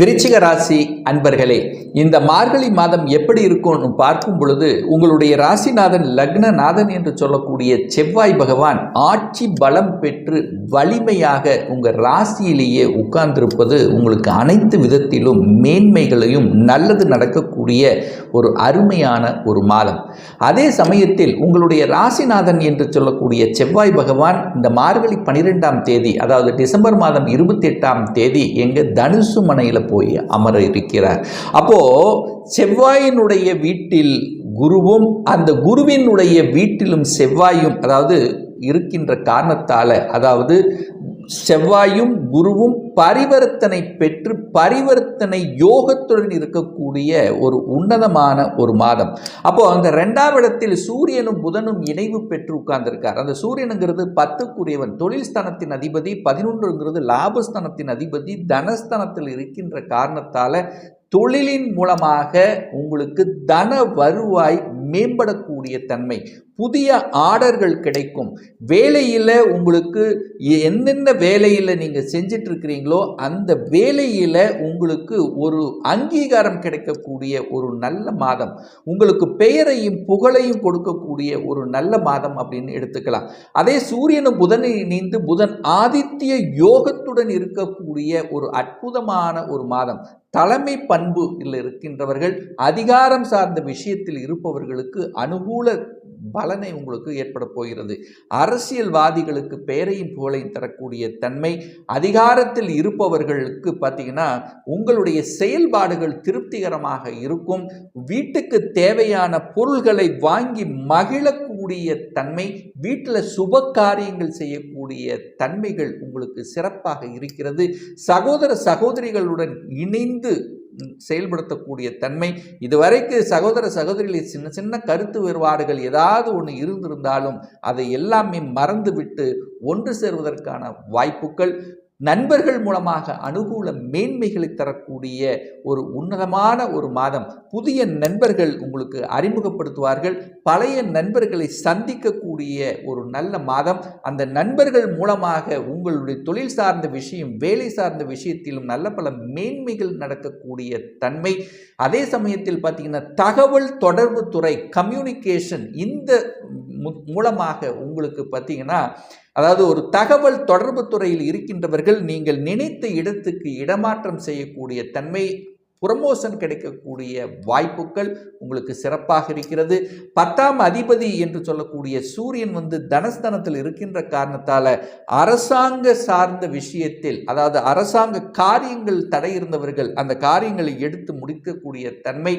விருச்சிக ராசி அன்பர்களே இந்த மார்கழி மாதம் எப்படி இருக்கும்னு பார்க்கும் பொழுது உங்களுடைய ராசிநாதன் லக்னநாதன் என்று சொல்லக்கூடிய செவ்வாய் பகவான் ஆட்சி பலம் பெற்று வலிமையாக உங்கள் ராசியிலேயே உட்கார்ந்திருப்பது உங்களுக்கு அனைத்து விதத்திலும் மேன்மைகளையும் நல்லது நடக்கக்கூடிய ஒரு அருமையான ஒரு மாதம் அதே சமயத்தில் உங்களுடைய ராசிநாதன் என்று சொல்லக்கூடிய செவ்வாய் பகவான் இந்த மார்கழி பனிரெண்டாம் தேதி அதாவது டிசம்பர் மாதம் இருபத்தி எட்டாம் தேதி எங்கள் தனுசு மனையில் போய் அமர இருக்கிறார். அப்போ செவ்வாயினுடைய வீட்டில் குருவும் அந்த குருவினுடைய வீட்டிலும் செவ்வாயும் அதாவது இருக்கின்ற காரணத்தால் அதாவது செவ்வாயும் குருவும் பரிவர்த்தனை பெற்று பரிவர்த்தனை யோகத்துடன் இருக்கக்கூடிய ஒரு உன்னதமான ஒரு மாதம். அப்போ அந்த ரெண்டாம் இடத்தில் சூரியனும் புதனும் இணைவு பெற்று உட்கார்ந்திருக்கார். அந்த சூரியனுங்கிறது பத்துக்குரியவன். தொழில் ஸ்தானத்தின் அதிபதி பதினொன்றுங்கிறது லாபஸ்தானத்தின் அதிபதி தனஸ்தானத்தில் இருக்கின்ற காரணத்தால தொழிலின் மூலமாக உங்களுக்கு தன வருவாய் மேம்படக்கூடிய தன்மை புதிய ஆர்டர்கள் கிடைக்கும். வேலையில் உங்களுக்கு என்னென்ன வேலையில் நீங்கள் செஞ்சிட்டு இருக்கிறீங்களோ அந்த வேலையில் உங்களுக்கு ஒரு அங்கீகாரம் கிடைக்கக்கூடிய ஒரு நல்ல மாதம். உங்களுக்கு பெயரையும் புகழையும் கொடுக்கக்கூடிய ஒரு நல்ல மாதம் அப்படின்னு எடுத்துக்கலாம். அதே சூரியனும் புதனை இணைந்து புதன் ஆதித்ய யோகத்துடன் இருக்கக்கூடிய ஒரு அற்புதமான ஒரு மாதம். தலைமை பண்பு இருக்கின்றவர்கள் அதிகாரம் சார்ந்த விஷயத்தில் இருப்பவர்களுக்கு அனுகூல பலனை உங்களுக்கு ஏற்பட போகிறது. அரசியல்வாதிகளுக்கு பெயரையும் புகழையும் தரக்கூடிய தன்மை அதிகாரத்தில் இருப்பவர்களுக்கு பார்த்தீங்கன்னா உங்களுடைய செயல்பாடுகள் திருப்திகரமாக இருக்கும். வீட்டுக்கு தேவையான பொருள்களை வாங்கி மகிழக்கூடிய தன்மை வீட்டில் சுப காரியங்கள் செய்யக்கூடிய தன்மைகள் உங்களுக்கு சிறப்பாக இருக்கிறது. சகோதர சகோதரிகளுடன் இணைந்து செயல்படுத்தக்கூடிய தன்மை. இதுவரைக்கு சகோதர சகோதரிகளில் சின்ன சின்ன கருத்து வேறுபாடுகள் ஏதாவது ஒன்று இருந்திருந்தாலும் அதை எல்லாமே மறந்துவிட்டு ஒன்று சேர்வதற்கான வாய்ப்புகள் நண்பர்கள் மூலமாக அனுகூல மேன்மைகளை தரக்கூடிய ஒரு உன்னதமான ஒரு மாதம். புதிய நண்பர்கள் உங்களுக்கு அறிமுகப்படுத்துவார்கள். பழைய நண்பர்களை சந்திக்கக்கூடிய ஒரு நல்ல மாதம். அந்த நண்பர்கள் மூலமாக உங்களுடைய தொழில் சார்ந்த விஷயம் வேலை சார்ந்த விஷயத்திலும் நல்ல பல மேன்மைகள் நடக்கக்கூடிய தன்மை. அதே சமயத்தில் பார்த்தீங்கன்னா தகவல் தொடர்பு துறை கம்யூனிகேஷன் இந்த மூலமாக உங்களுக்கு பார்த்தீங்கன்னா அதாவது ஒரு தகவல் தொடர்பு துறையில் இருக்கின்றவர்கள் நீங்கள் நினைத்த இடத்துக்கு இடமாற்றம் செய்யக்கூடிய தன்மை புரமோஷன் கிடைக்கக்கூடிய வாய்ப்புகள் உங்களுக்கு சிறப்பாக இருக்கிறது. பத்தாம் அதிபதி என்று சொல்லக்கூடிய சூரியன் வந்து தனஸ்தனத்தில் இருக்கின்ற காரணத்தால் அரசாங்க சார்ந்த விஷயத்தில் அதாவது அரசாங்க காரியங்கள் தடை இருந்தவர்கள் அந்த காரியங்களை எடுத்து முடிக்கக்கூடிய தன்மை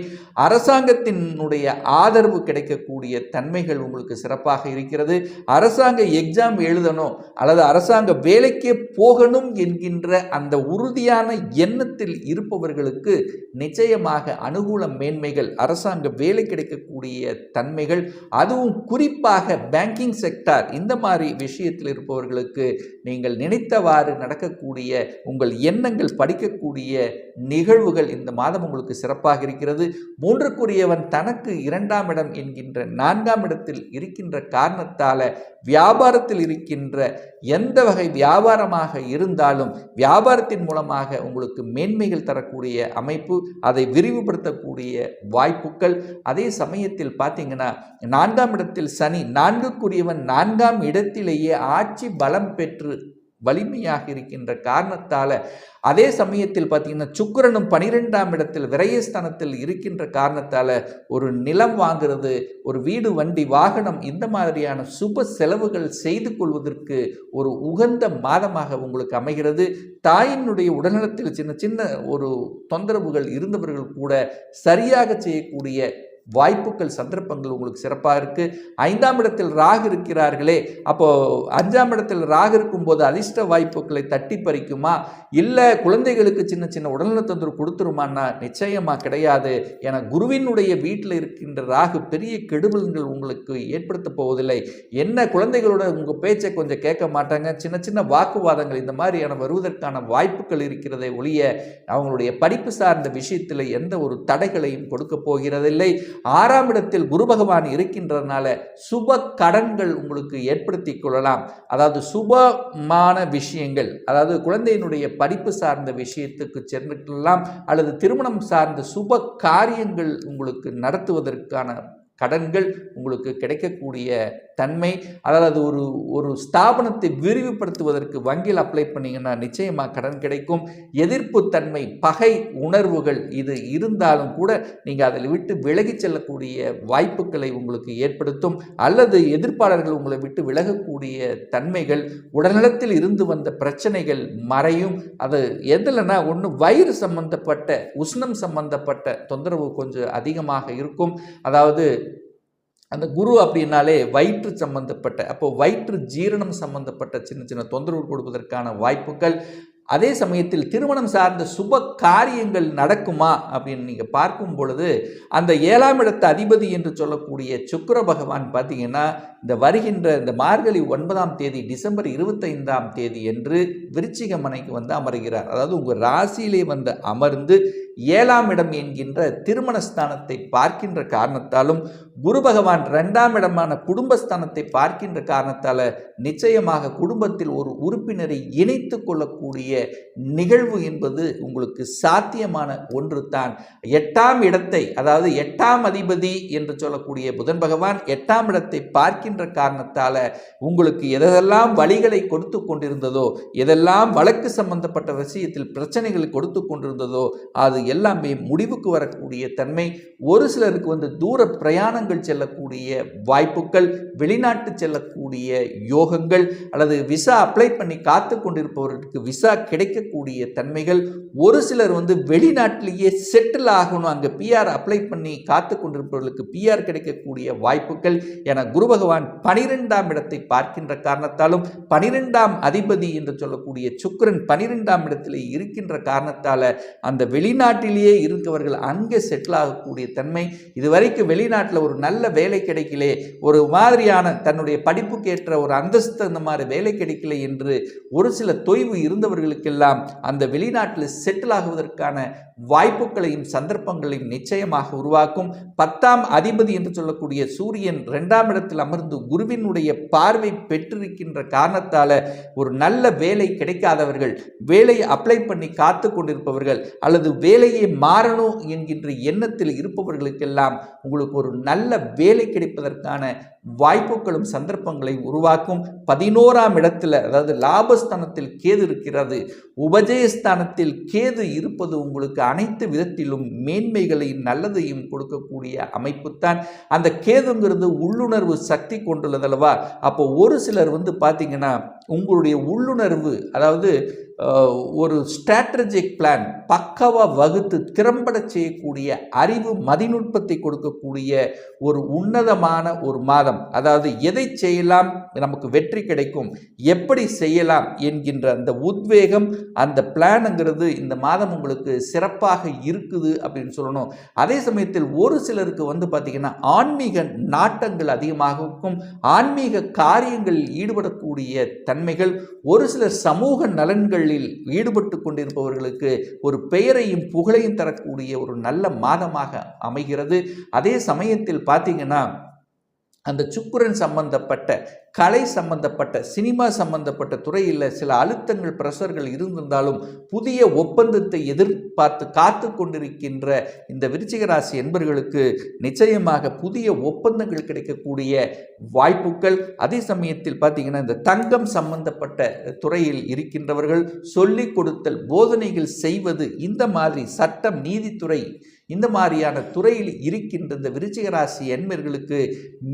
அரசாங்கத்தினுடைய ஆதரவு கிடைக்கக்கூடிய தன்மைகள் உங்களுக்கு சிறப்பாக இருக்கிறது. அரசாங்க எக்ஸாம் எழுதணும் அல்லது அரசாங்க வேலைக்கே போகணும் என்கின்ற அந்த உறுதியான எண்ணத்தில் இருப்பவர்களுக்கு நிச்சயமாக அனுகூல மேன்மைகள் அரசாங்க வேலை கிடைக்கக்கூடிய தன்மைகள் அதுவும் குறிப்பாக பேங்கிங் செக்டார் இந்த மாதிரி விஷயத்தில் இருப்பவர்களுக்கு நீங்கள் நினைத்தவாறு நடக்கக்கூடிய உங்கள் எண்ணங்கள் படிக்கக்கூடிய நிகழ்வுகள் இந்த மாதம் உங்களுக்கு சிறப்பாக இருக்கிறது. மூன்றுக்குரியவன் தனக்கு இரண்டாம் இடம் என்கின்ற நான்காம் இடத்தில் இருக்கின்ற காரணத்தால் வியாபாரத்தில் இருக்கின்ற எந்த வகை வியாபாரமாக இருந்தாலும் வியாபாரத்தின் மூலமாக உங்களுக்கு மேன்மைகள் தரக்கூடிய அமைப்பு அதை விரிவுபடுத்தக்கூடிய வாய்ப்புகள். அதே சமயத்தில் பார்த்தீங்கன்னா நான்காம் இடத்தில் சனி நான்குக்குரியவன் நான்காம் இடத்திலேயே ஆட்சி பலம் பெற்று வலிமையாக இருக்கின்ற காரணத்தால் அதே சமயத்தில் பார்த்தீங்கன்னா சுக்கரனும் பனிரெண்டாம் இடத்தில் விரயஸ்தானத்தில் இருக்கின்ற காரணத்தால் ஒரு நிலம் வாங்கிறது ஒரு வீடு வண்டி வாகனம் இந்த மாதிரியான சுப செலவுகள் செய்து கொள்வதற்கு ஒரு உகந்த மாதமாக உங்களுக்கு அமைகிறது. தாயினுடைய உடல்நலத்தில் சின்ன சின்ன ஒரு தொந்தரவுகள் இருந்தவர்கள் கூட சரியாக செய்யக்கூடிய வாய்ப்புகள் சந்தர்ப்பங்கள் உங்களுக்கு சிறப்பாக இருக்குது ஐந்தாம் இடத்தில் ராகு இருக்கிறார்களே அப்போது அஞ்சாம் இடத்தில் ராகு இருக்கும்போது அதிர்ஷ்ட வாய்ப்புகளை தட்டி பறிக்குமா? இல்லை குழந்தைகளுக்கு சின்ன சின்ன உடல்நல தொந்தரவு கொடுத்துருமான்னா நிச்சயமாக கிடையாது. என குருவினுடைய வீட்டில் இருக்கின்ற ராகு பெரிய கெடுபல்கள் உங்களுக்கு ஏற்படுத்த போவதில்லை. என்ன குழந்தைகளோட உங்கள் பேச்சை கொஞ்சம் கேட்க மாட்டாங்க. சின்ன சின்ன வாக்குவாதங்கள் இந்த மாதிரியான வருவதற்கான வாய்ப்புகள் இருக்கிறதை ஒழிய அவங்களுடைய படிப்பு சார்ந்த விஷயத்தில் எந்த ஒரு தடைகளையும் கொடுக்க போகிறதில்லை. ஆறாம் இடத்தில் குரு பகவான் இருக்கின்றதுனால சுப கடன்கள் உங்களுக்கு ஏற்படுத்தி கொள்ளலாம். அதாவது சுபமான விஷயங்கள் அதாவது குழந்தையினுடைய படிப்பு சார்ந்த விஷயத்துக்கு சென்றுக்கலாம் அல்லது திருமணம் சார்ந்த சுப காரியங்கள் உங்களுக்கு நடத்துவதற்கான கடன்கள் உங்களுக்கு கிடைக்கக்கூடிய தன்மை அதாவது ஒரு ஒரு ஸ்தாபனத்தை விரிவுபடுத்துவதற்கு வங்கியில் அப்ளை பண்ணிங்கன்னா நிச்சயமாக கடன் கிடைக்கும். எதிர்ப்பு தன்மை பகை உணர்வுகள் இது இருந்தாலும் கூட நீங்கள் அதில் விட்டு விலகி செல்லக்கூடிய வாய்ப்புகளை உங்களுக்கு ஏற்படுத்தும். அல்லது எதிர்ப்பாளர்கள் உங்களை விட்டு விலகக்கூடிய தன்மைகள் உடல்நலத்தில் இருந்து வந்த பிரச்சனைகள் மறையும். அது எதுலன்னா ஒன்று வயிறு சம்பந்தப்பட்ட உஷ்ணம் சம்பந்தப்பட்ட தொந்தரவு கொஞ்சம் அதிகமாக இருக்கும். அதாவது அந்த குரு அப்படின்னாலே வயிற்று சம்பந்தப்பட்ட அப்போ வயிற்று ஜீரணம் சம்பந்தப்பட்ட சின்ன சின்ன தொந்தரவு கொடுப்பதற்கான வாய்ப்புகள். அதே சமயத்தில் திருமணம் சார்ந்த சுப காரியங்கள் நடக்குமா அப்படின்னு நீங்கள் பார்க்கும் பொழுது அந்த ஏழாம் இடத்து அதிபதி என்று சொல்லக்கூடிய சுக்கிர பகவான் பார்த்தீங்கன்னா இந்த வருகின்ற இந்த மார்கழி ஒன்பதாம் தேதி டிசம்பர் இருபத்தைந்தாம் தேதி என்று விருச்சிக மனைக்கு வந்து அமர்கிறார். அதாவது உங்கள் ராசியிலே வந்து அமர்ந்து ஏழாம் இடம் என்கின்ற திருமணஸ்தானத்தை பார்க்கின்ற காரணத்தாலும் குரு பகவான் ரெண்டாம் இடமான குடும்பஸ்தானத்தை பார்க்கின்ற காரணத்தால் நிச்சயமாக குடும்பத்தில் ஒரு உறுப்பினரை இணைத்து கொள்ளக்கூடிய நிகழ்வு என்பது உங்களுக்கு சாத்தியமான ஒன்று தான் எட்டாம் இடத்தை அதாவது எட்டாம் அதிபதி என்று சொல்லக்கூடிய புதன் பகவான் எட்டாம் இடத்தை பார்க்கின்ற காரணத்தால் உங்களுக்கு எதெல்லாம் வழிகளை கொடுத்து கொண்டிருந்ததோ எதெல்லாம் வழக்கு சம்பந்தப்பட்ட விஷயத்தில் பிரச்சனைகளை கொடுத்து கொண்டிருந்ததோ அது எல்லாமே முடிவுக்கு வரக்கூடிய தன்மை ஒரு சிலருக்கு வந்து தூர பிரயாணங்கள் செல்லக்கூடிய வாய்ப்புகள் வெளிநாட்டு செல்லக்கூடிய யோகங்கள் அல்லது விசா அப்ளை பண்ணி காத்து கொண்டிருப்பவர்களுக்கு விசா கிடைக்கக்கூடிய தன்மைகள் ஒரு சிலர் வந்து வெளிநாட்டிலேயே செட்டில் ஆகணும் அங்கே பிஆர் அப்ளை பண்ணி காத்து கொண்டிருப்பவர்களுக்கு பிஆர் கிடைக்கக்கூடிய வாய்ப்புகள். என குரு பகவான் பனிரெண்டாம் இடத்தை பார்க்கின்ற காரணத்தாலும் பனிரெண்டாம் அதிபதி என்று சொல்லக்கூடிய சுக்கரன் பனிரெண்டாம் இடத்திலே இருக்கின்ற காரணத்தால் அந்த வெளிநாட்டு வெளிநாட்டிலேயே இருக்கவர்கள் அங்கே செட்டில் ஆகக்கூடிய தன்மை இதுவரைக்கும் வெளிநாட்டில் ஒரு நல்ல வேலை கிடைக்கலே ஒரு மாதிரியான தன்னுடைய படிப்புக்கு ஏற்ற ஒரு அந்தஸ்து அந்த மாதிரி வேலை கிடைக்கல என்று ஒரு சில தொய்வு இருந்தவர்களுக்கெல்லாம் அந்த வெளிநாட்டில் செட்டில் ஆகுவதற்கான வாய்ப்புகளையும் சந்தர்ப்பங்களையும் நிச்சயமாக உருவாக்கும். பத்தாம் அதிபதி என்று சொல்லக்கூடிய சூரியன் ரெண்டாம் இடத்தில் அமர்ந்து குருவினுடைய பார்வை பெற்றிருக்கின்ற காரணத்தால் ஒரு நல்ல வேலை கிடைக்காதவர்கள் வேலையை அப்ளை பண்ணி காத்து கொண்டிருப்பவர்கள் அல்லது வேலையை மாறணும் என்கின்ற எண்ணத்தில் இருப்பவர்களுக்கெல்லாம் உங்களுக்கு ஒரு நல்ல வேலை கிடைப்பதற்கான வாய்ப்புகளும் சந்தர்ப்பங்களை உருவாக்கும். பதினோராம் இடத்தில் அதாவது லாபஸ்தானத்தில் கேது இருக்கிறது உபஜயஸ்தானத்தில் கேது இருப்பது உங்களுக்கு அனைத்து விதத்திலும் மேன்மைகளையும் நல்லதையும் கொடுக்கக்கூடிய அமைப்புத்தான். அந்த கேதுங்கிறது உள்ளுணர்வு சக்தி கொண்டுள்ளதல்லவா? அப்போ ஒரு சிலர் வந்து பார்த்தீங்கன்னா உங்களுடைய உள்ளுணர்வு அதாவது ஒரு ஸ்ட்ராட்டஜிக் பிளான் பக்கவாக வகுத்து திறம்பட செய்யக்கூடிய அறிவு மதிநுட்பத்தை கொடுக்கக்கூடிய ஒரு உன்னதமான ஒரு மாதம். அதாவது எதை செய்யலாம்? நமக்கு வெற்றி கிடைக்கும். எப்படி செய்யலாம்? என்கின்ற அந்த உத்வேகம் அந்த பிளானுங்கிறது இந்த மாதம் உங்களுக்கு சிறப்பாக இருக்குது அப்படின்னு சொல்லணும். அதே சமயத்தில் ஒரு சிலருக்கு வந்து பார்த்திங்கன்னா ஆன்மீக நாட்டங்கள் அதிகமாகவும் ஆன்மீக காரியங்களில் ஈடுபடக்கூடிய தன்மைகள் ஒரு சிலர் சமூக நலன்கள் நலன்களில் ஈடுபட்டு கொண்டிருப்பவர்களுக்கு ஒரு பெயரையும் புகழையும் தரக்கூடிய ஒரு நல்ல மாதமாக அமைகிறது. அதே சமயத்தில் பார்த்தீங்கன்னா அந்த சுக்குரன் சம்பந்தப்பட்ட கலை சம்பந்தப்பட்ட சினிமா சம்பந்தப்பட்ட துறையில் சில அழுத்தங்கள் பிரஷர்கள் இருந்திருந்தாலும் புதிய ஒப்பந்தத்தை எதிர்பார்த்து காத்து கொண்டிருக்கின்ற இந்த விருச்சிக ராசி என்பர்களுக்கு நிச்சயமாக புதிய ஒப்பந்தங்கள் கிடைக்கக்கூடிய வாய்ப்புகள். அதே சமயத்தில் பார்த்தீங்கன்னா இந்த தங்கம் சம்பந்தப்பட்ட துறையில் இருக்கின்றவர்கள் சொல்லிக் கொடுத்தல் போதனைகள் செய்வது இந்த மாதிரி சட்டம் நீதித்துறை இந்த மாதிரியான துறையில் இருக்கின்ற இந்த விருச்சிகராசி எண்மர்களுக்கு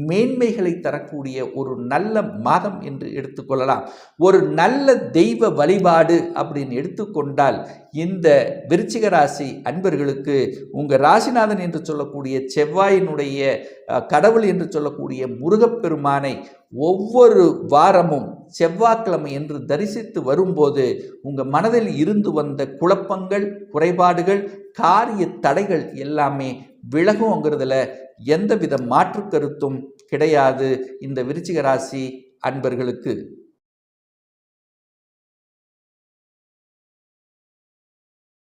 மேன்மைகளை தரக்கூடிய ஒரு நல்ல மாதம் என்று எடுத்துக்கொள்ளலாம். ஒரு நல்ல தெய்வ வழிபாடு அப்படின்னு எடுத்துக்கொண்டால் இந்த விருச்சிக ராசி அன்பர்களுக்கு உங்கள் ராசிநாதன் என்று சொல்லக்கூடிய செவ்வாயினுடைய கடவுள் என்று சொல்லக்கூடிய முருகப்பெருமானை ஒவ்வொரு வாரமும் செவ்வாய்க்கிழமை என்று தரிசித்து வரும்போது உங்கள் மனதில் இருந்து வந்த குழப்பங்கள் குறைபாடுகள் காரிய தடைகள் எல்லாமே விலகுங்கிறதுல எந்தவித மாற்று கருத்தும் கிடையாது. இந்த விருச்சிக ராசி அன்பர்களுக்கு.